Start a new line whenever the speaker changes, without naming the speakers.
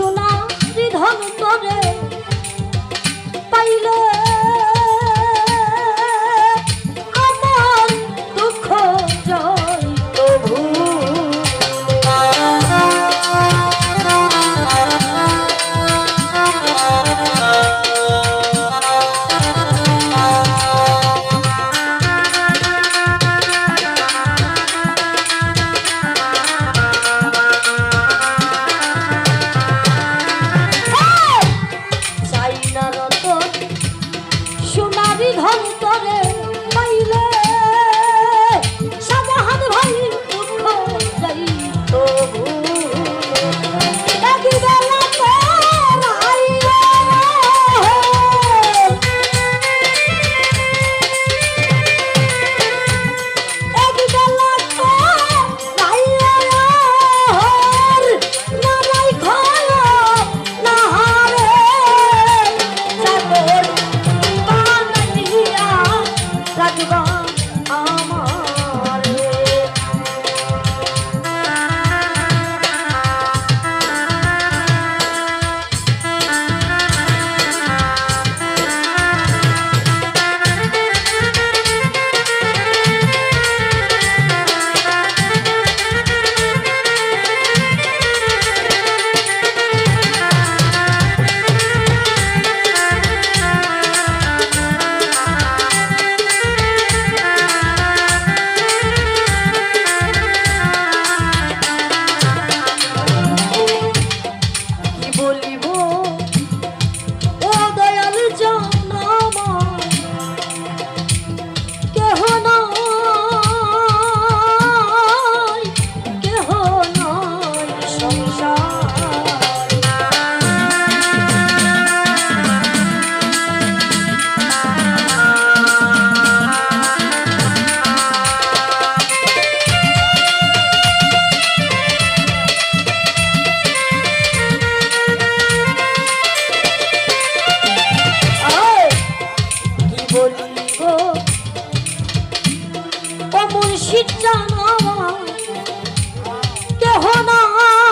সোনা শ্রী তোরে পাইলে মুর্শিদ কেহ নাই